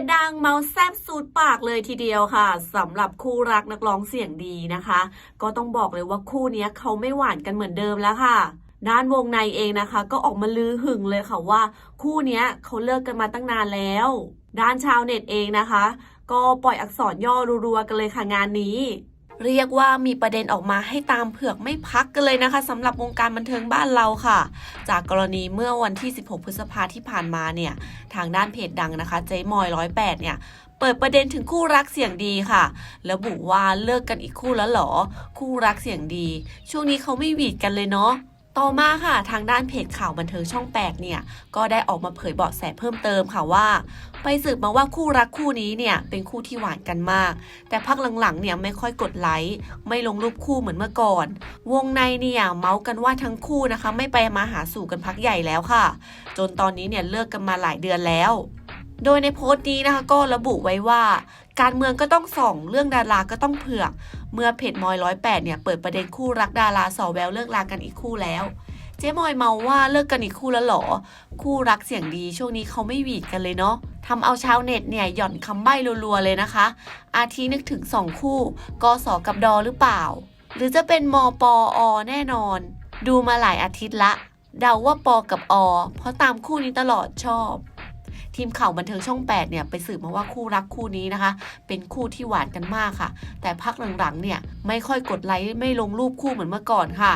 จดังเมาแซบสูดปากเลยทีเดียวค่ะสำหรับคู่รักนักร้องเสียงดีนะคะ ก็ต้องบอกเลยว่าคู่นี้เขาไม่หวานกันเหมือนเดิมแล้วค่ะด้านวงในเองนะคะ ก็ออกมาลือหึงเลยค่ะว่า คู่นี้เขาเลิกกันมาตั้งนานแล้ว ด้านชาวเน็ตเองนะคะ ก็ปล่อยอักษรย่อรัวๆกันเลยค่ะงานนี้ เรียกว่ามีประเด็นออกมาให้ตามเผือกไม่พักกันเลยนะคะสำหรับวงการบันเทิงบ้านเราค่ะ จากกรณีเมื่อวันที่ 16 พฤษภาที่ผ่านมาเนี่ย ทางด้านเพจดังนะคะเจ๊มอย 108 เนี่ยเปิดประเด็นถึงคู่รักเสียงดีค่ะ แล้วบุว่าเลิกกันอีกคู่แล้วหรอ คู่รักเสียงดี ช่วงนี้เขาไม่หวีดกันเลยเนาะ ต่อมาค่ะทางด้านเพจข่าวบันเทิงช่อง8เนี่ยก็ได้ออกมาเผยเบาะแสเพิ่มเติมค่ะว่า ไปสืบมาว่าคู่รักคู่นี้เนี่ยเป็นคู่ที่หวานกันมาก แต่พักหลังๆเนี่ยไม่ค่อยกดไลค์ไม่ลงรูปคู่เหมือนเมื่อก่อน วงในเนี่ยเมาส์กันว่าทั้งคู่นะคะ ไม่ไปมาหาสู่กันพักใหญ่แล้วค่ะ จนตอนนี้เนี่ยเลิกกันมาหลายเดือนแล้ว โดยในโพสต์นี้นะคะก็ระบุไว้ว่า การเมืองก็ต้องส่อง เรื่องดาราก็ต้องเผือก เมื่อเพจมอยร้อยแปดเนี่ยเปิดประเด็นคู่รักดาราสอแววเลิกลากันอีกคู่แล้วเจ๊มอยเมาว่าเลิกกันอีกคู่แล้วหรอ คู่รักเสียงดีช่วงนี้เขาไม่หวีดกันเลยเนาะทำเอาชาวเน็ตเนี่ยหย่อนคำใบ้รัวๆเลยนะคะ อาทินึกถึงสองคู่กสกับดอหรือเปล่า หรือจะเป็นมปอแน่นอน ดูมาหลายอาทิตย์ละ เดาว่าปอกับอ เพราะตามคู่นี้ตลอดชอบ ทีมข่าวบันเทิงช่อง 8 เนี่ย ไปสืบมาว่าคู่รักคู่นี้นะคะ เป็นคู่ที่หวานกันมากค่ะ แต่พักหลังๆ เนี่ย ไม่ค่อยกดไลค์ไม่ลงรูปคู่เหมือนเมื่อก่อนค่ะ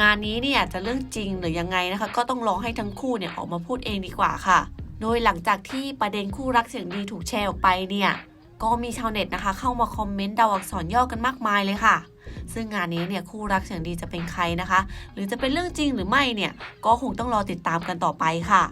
งานนี้เนี่ยจะเรื่องจริงหรือยังไงนะคะ ก็ต้องรอให้ทั้งคู่เนี่ยออกมาพูดเองดีกว่าค่ะ โดยหลังจากที่ประเด็นคู่รักเสียงดีถูกแชร์ออกไปเนี่ย ก็มีชาวเน็ตนะคะ เข้ามาคอมเมนต์เดาอักษรย่อกันมากมายเลยค่ะซึ่งงานนี้เนี่ยคู่รักเสียงดีจะเป็นใครนะคะ หรือจะเป็นเรื่องจริงหรือไม่เนี่ย ก็คงต้องรอติดตามกันต่อไปค่ะ